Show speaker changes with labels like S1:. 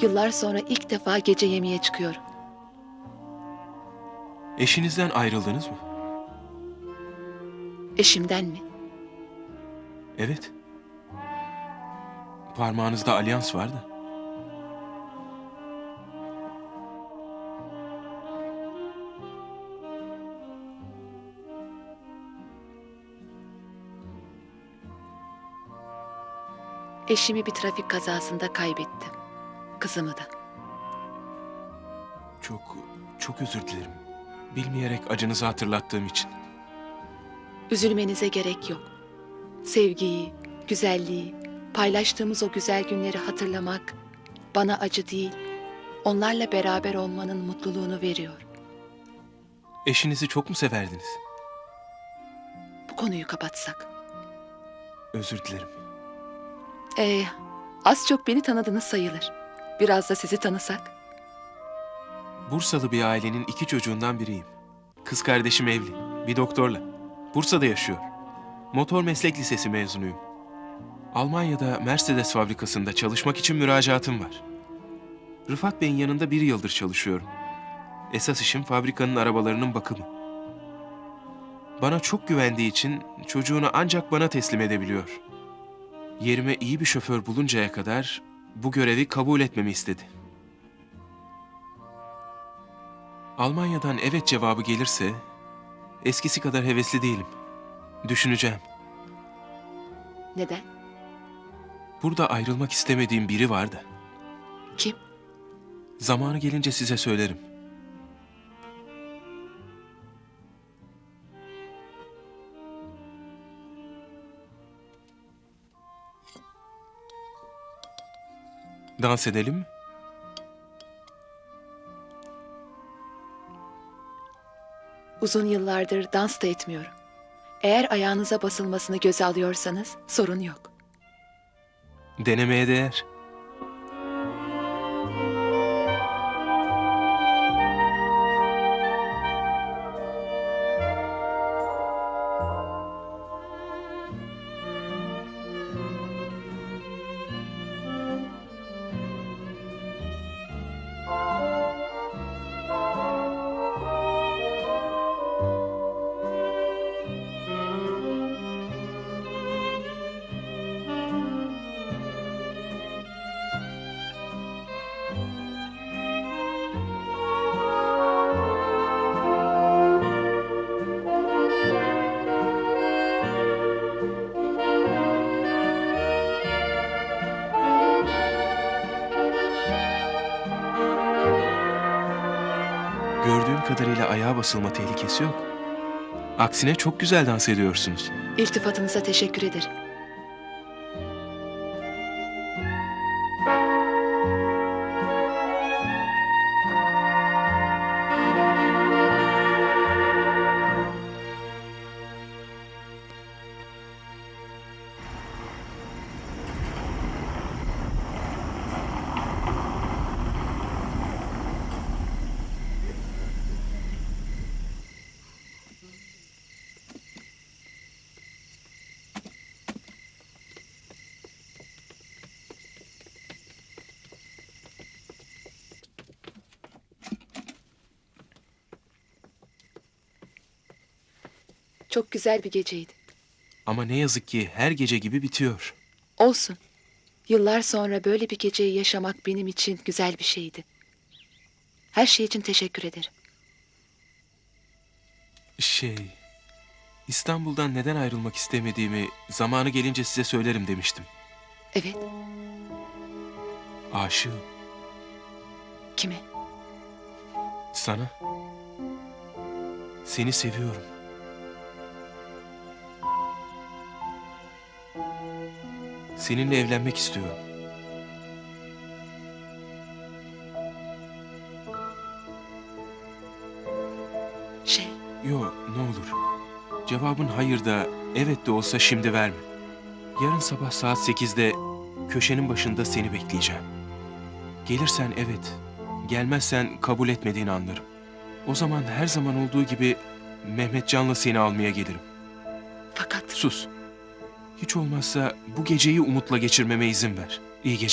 S1: Yıllar sonra ilk defa gece yemeğe çıkıyorum.
S2: Eşinizden ayrıldınız mı?
S1: Eşimden mi?
S2: Evet. Parmağınızda alyans var da.
S1: Eşimi bir trafik kazasında kaybettim. Kızımı da.
S2: Çok, çok özür dilerim. Bilmeyerek acınızı hatırlattığım için.
S1: Üzülmenize gerek yok. Sevgiyi, güzelliği, paylaştığımız o güzel günleri hatırlamak bana acı değil, onlarla beraber olmanın mutluluğunu veriyor.
S2: Eşinizi çok mu severdiniz?
S1: Bu konuyu kapatsak.
S2: Özür dilerim.
S1: Ee, az çok beni tanıdınız sayılır. Biraz da sizi tanısak.
S2: Bursalı bir ailenin iki çocuğundan biriyim. Kız kardeşim evli, bir doktorla. Bursa'da yaşıyor. Motor Meslek Lisesi mezunuyum. Almanya'da Mercedes fabrikasında çalışmak için müracaatım var. Rıfat Bey'in yanında bir yıldır çalışıyorum. Esas işim fabrikanın arabalarının bakımı. Bana çok güvendiği için çocuğunu ancak bana teslim edebiliyor. Yerime iyi bir şoför buluncaya kadar bu görevi kabul etmemi istedi. Almanya'dan evet cevabı gelirse eskisi kadar hevesli değilim. Düşüneceğim.
S1: Neden?
S2: Burada ayrılmak istemediğim biri var da.
S1: Kim?
S2: Zamanı gelince size söylerim. Dans edelim mi?
S1: Uzun yıllardır dans da etmiyorum. Eğer ayağınıza basılmasını göze alıyorsanız sorun yok.
S2: Denemeye değer. Kadarıyla ayağa basılma tehlikesi yok. Aksine çok güzel dans ediyorsunuz.
S1: İltifatınıza teşekkür ederim. Çok güzel bir geceydi.
S2: Ama ne yazık ki her gece gibi bitiyor.
S1: Olsun. Yıllar sonra böyle bir geceyi yaşamak benim için güzel bir şeydi. Her şey için teşekkür ederim.
S2: Şey, İstanbul'dan neden ayrılmak istemediğimi zamanı gelince size söylerim demiştim.
S1: Evet,
S2: Aşığım
S1: kime?
S2: sana. Seni seviyorum. Seninle evlenmek istiyorum.
S1: Şey,
S2: Yo, ne olur. Cevabın hayır da evet de olsa şimdi verme. Yarın sabah saat 8'de köşenin başında seni bekleyeceğim. Gelirsen evet, gelmezsen kabul etmediğini anlarım. O zaman her zaman olduğu gibi Mehmetcan'la seni almaya gelirim.
S1: fakat
S2: Sus. Hiç olmazsa bu geceyi umutla geçirmeme izin ver. İyi geceler.